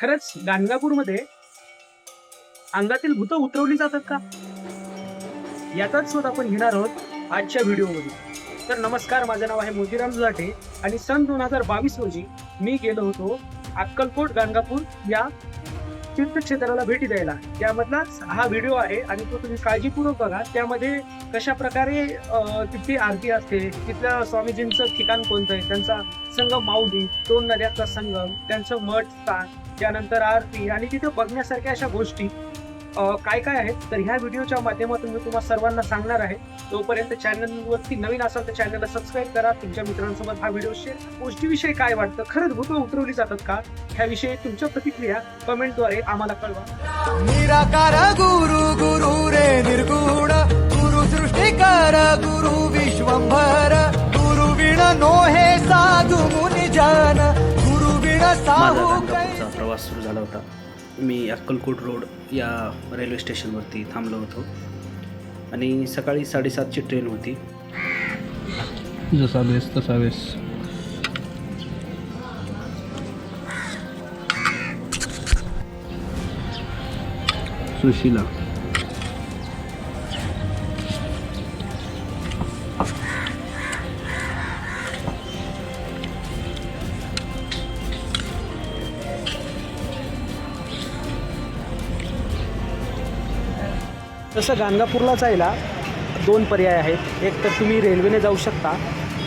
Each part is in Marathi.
खरंच गाणगापूरमध्ये अंगातील भूत उतरवली जातात का? याचाच शोध आपण घेणार आहोत आजच्या व्हिडिओमध्ये. तर नमस्कार माझं नाव आहे मोतीराम जुलाटे आणि सन दोन हजार बावीस रोजी मी गेलो होतो अक्कलकोट गाणगापूर या तीर्थक्षेत्राला भेटी द्यायला. त्यामधलाच हा व्हिडिओ आहे आणि तो तुम्ही काळजीपूर्वक बघा. त्यामध्ये कशा प्रकारे तिथली आरती असते तिथल्या स्वामीजींचं ठिकाण कोणतं आहे त्यांचा संगम माऊली दोन नद्याचा संगम त्यांचं मठ स्थान त्यानंतर आरती आणि तिथे बघण्यासारख्या अशा गोष्टी काय काय आहेत? तर ह्या व्हिडिओच्या माध्यमातून मी तुम्हाला सर्वांना सांगणार आहे. तोपर्यंत चॅनलवरती नवीन असाल तर चॅनलला सबस्क्राईब करा. तुमच्या मित्रांसोबत हा व्हिडिओ शेअर गोष्टीविषयी काय वाटतं? खरंच भूत उतरवली जातात का? ह्याविषयी तुमच्या प्रतिक्रिया कमेंटद्वारे आम्हाला कळवा. निराकार गुरु गुरु रे निर्गुण गुरु सृष्टिकर गुरु विश्वंभर. प्रवास सुरू झाला होता. मी अक्कलकोट रोड या रेल्वे स्टेशनवरती थांबलो होतो. आणि सकाळी साडेसातची ट्रेन होती. जसा बेस तसा बेस सुशीला. तसं गाणगापूरला जायला दोन पर्याय आहेत. एक तर तुम्ही रेल्वेने जाऊ शकता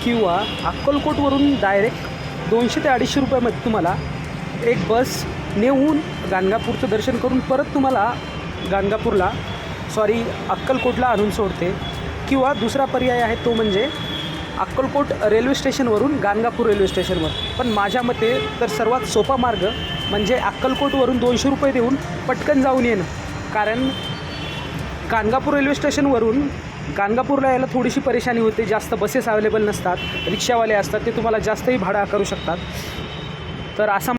किंवा अक्कलकोटवरून डायरेक्ट दोनशे ते अडीचशे रुपयामध्ये तुम्हाला एक बस नेऊन गाणगापूरचं दर्शन करून परत तुम्हाला गाणगापूरला सॉरी अक्कलकोटला आणून सोडते. किंवा दुसरा पर्याय आहे तो म्हणजे अक्कलकोट रेल्वे स्टेशनवरून गाणगापूर रेल्वे स्टेशनवर पण माझ्या मते तर सर्वात सोपा मार्ग म्हणजे अक्कलकोटवरून दोनशे रुपये देऊन पटकन जाऊन येणं. कारण गाणगापूर रेल्वे स्टेशनवरून गाणगापूरला यायला थोडीशी परेशानी होते. जास्त बसेस अवेलेबल नसतात. रिक्षावाले असतात. ते तुम्हाला जास्तही भाडं आकारू शकतात. तर असा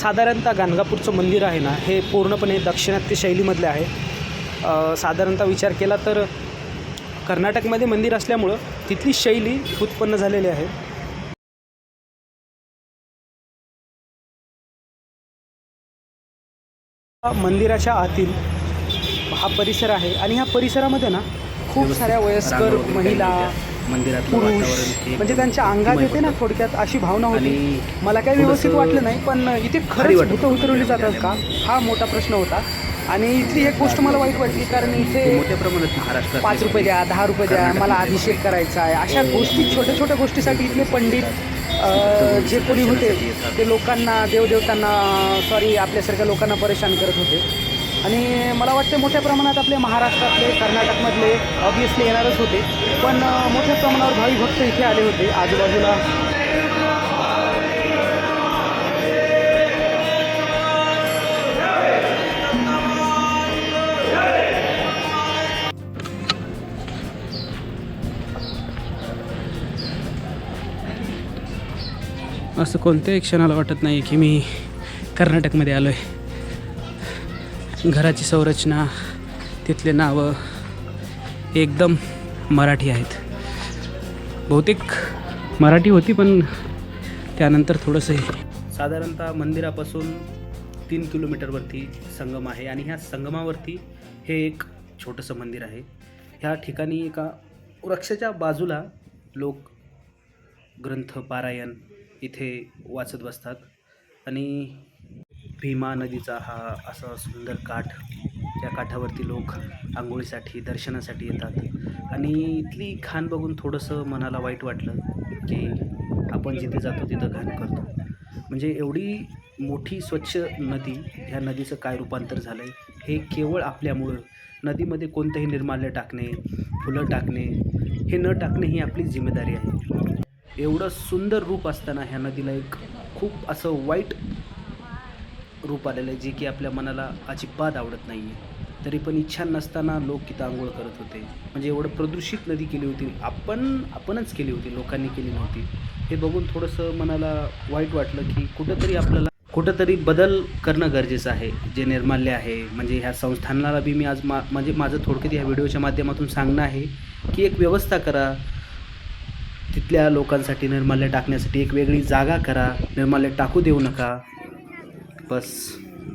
साधारणतः गाणगापूरचं मंदिर आहे ना हे पूर्णपणे दाक्षिणात्य शैलीमधले आहे. साधारणतः विचार केला तर कर्नाटकमध्ये मंदिर असल्यामुळं तिथली शैली उत्पन्न झालेली आहे. मंदिराच्या आतील हा परिसर आहे आणि ह्या परिसरामध्ये ना खूप साऱ्या वयस्कर महिला काढलेली मंदिरातलं पुरुष म्हणजे त्यांच्या अंगात येते ना थोडक्यात अशी भावना होती. मला काही व्यवस्थित वाटलं नाही पण इथे खरंच भूतं उतरवली जातात का? मंदिरामध्ये हा मोठा प्रश्न होता. आणि इथली एक गोष्ट मला वाईट वाटली कारण हे इथे मोठ्या प्रमाणात महाराष्ट्रात पाच रुपये द्या दहा रुपये द्या मला अभिषेक करायचा आहे. अशा गोष्टी छोट्या छोट्या गोष्टीसाठी इथले पंडित जे कोणी होते ते लोकांना देवदेवतांना सॉरी आपल्यासारख्या लोकांना परेशान करत होते. आणि मला वाटते मोठ्या प्रमाणात आपले महाराष्ट्रातले कर्नाटकमधले ऑब्विसली येणारच होते. पण मोठ्या प्रमाणावर भावी भक्त इथे आले होते आजूबाजूला. असं कोणत्याही क्षणाला वाटत नाही की मी कर्नाटकमध्ये आलो आहे घराची संरचना तिथले नावं एकदम मराठी आहेत. बहुतेक मराठी होती पण त्यानंतर थोडंसं हे साधारणतः मंदिरापासून तीन किलोमीटरवरती संगम आहे आणि ह्या संगमावरती हे एक छोटंसं मंदिर आहे. ह्या ठिकाणी एका वृक्षाच्या बाजूला लोक ग्रंथ पारायण इथे वाचत बसतात. आणि भीमा नदीचा हा असा सुंदर काठ त्या काठावरती लोक आंघोळीसाठी दर्शनासाठी येतात. आणि इथली घाण बघून थोडंसं मनाला वाईट वाटलं की आपण जिथे जातो तिथं घाण करतो. म्हणजे एवढी मोठी स्वच्छ नदी ह्या नदीचं काय रूपांतर झालं आहे हे केवळ आपल्यामुळं नदीमध्ये कोणतंही निर्माल्य टाकणे फुलं टाकणे हे न टाकणे ही आपली जिम्मेदारी आहे. एवढं सुंदर रूप असताना ह्या नदीला एक खूप असं वाईट रूप आलेलं आहे जे की आपल्या मनाला अजिबात आवडत नाही आहे तरी पण इच्छा नसताना लोक तिथं आंघोळ करत होते. म्हणजे एवढं प्रदूषित नदी केली होती. आपण आपणच केली होती. लोकांनी केली नव्हती. हे बघून थोडंसं मनाला वाईट वाटलं की कुठंतरी आपल्याला कुठंतरी बदल करणं गरजेचं आहे. जे निर्माल्य आहे. म्हणजे ह्या संस्थानाला बी मी आज मा म्हणजे माझं थोडक्यात ह्या व्हिडिओच्या माध्यमातून सांगणं आहे की एक व्यवस्था करा. तिथल्या लोकांसाठी निर्माल्य टाकण्यासाठी एक वेगळी जागा करा निर्माल्य टाकू देऊ नका. बस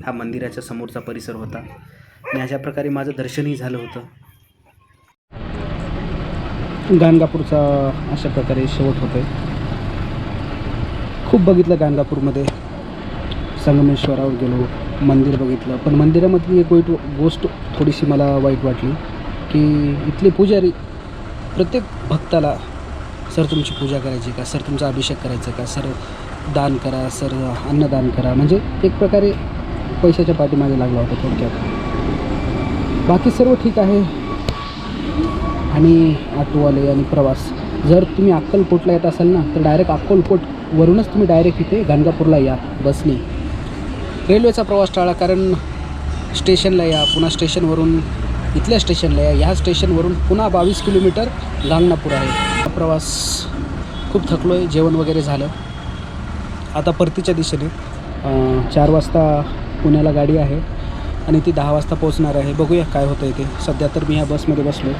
हा मंदिराच्या समोरचा परिसर होता. आणि अशा प्रकारे माझं दर्शनही झालं होतं. गाणगापूरचा अशा प्रकारे शेवट होतो आहे खूप बघितलं गाणगापूरमध्ये. संगमेश्वरावर गेलो मंदिर बघितलं. पण मंदिरामधली एक वाईट गोष्ट थोडीशी मला वाईट वाटली की इथले पुजारी प्रत्येक भक्ताला सर तुमची पूजा करायची का? सर तुमचा अभिषेक करायचा का? सर दान करा सर अन्नदान करा. म्हणजे एक प्रकारे पैशाच्या पाठीमागे लागला होता थोडक्यात. बाकी सर्व ठीक आहे. आणि ऑटोवाले आणि प्रवास. जर तुम्ही अक्कलकोटला येत असाल ना तर डायरेक्ट अक्कलकोटवरूनच तुम्ही डायरेक्ट इथे गाणगापूरला या बसनी. रेल्वेचा प्रवास टाळा कारण स्टेशनला या पुन्हा स्टेशनवरून इथल्या स्टेशनला या. ह्या स्टेशनवरून पुन्हा बावीस किलोमीटर गांगणापूर आहे. प्रवास खूप थकलो आहे जेवण वगैरे झालं. आता परतीच्या दिशेने चार वाजता पुण्याला गाडी आहे आणि ती दहा वाजता पोहोचणार आहे. बघूया काय होतं इथे सध्या तर मी ह्या बसमध्ये बसलो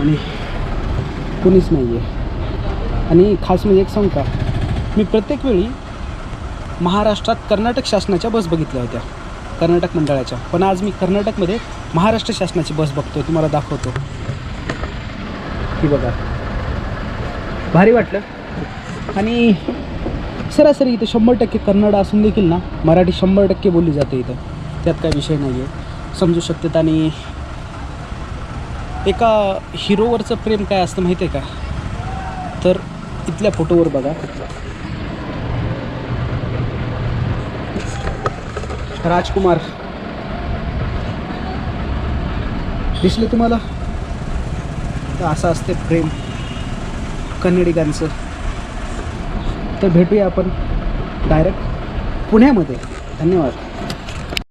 आणि कुणीच नाही आहे आणि खास म्हणजे एक सांग का? मी प्रत्येक वेळी महाराष्ट्रात कर्नाटक शासनाच्या बस बघितल्या होत्या. कर्नाटक मंडळाच्या. पण आज मी कर्नाटकमध्ये महाराष्ट्र शासनाची बस बघतो तुम्हाला दाखवतो. ही बघा. भारी वाटलं. आणि सरासरी इथं शंभर टक्के कन्नड असून देखील ना मराठी शंभर टक्के बोलली जाते इथं. त्यात काय विषय नाही आहे समजू शकतात आणि एका हिरोवरचं प्रेम काय असतं माहिती आहे का? तर इथल्या फोटोवर बघा. राजकुमार. दिसले तुम्हाला? तर असं असते प्रेम. कन्नडिगांचं. तर भेटूया आपण डायरेक्ट पुण्यामध्ये. धन्यवाद.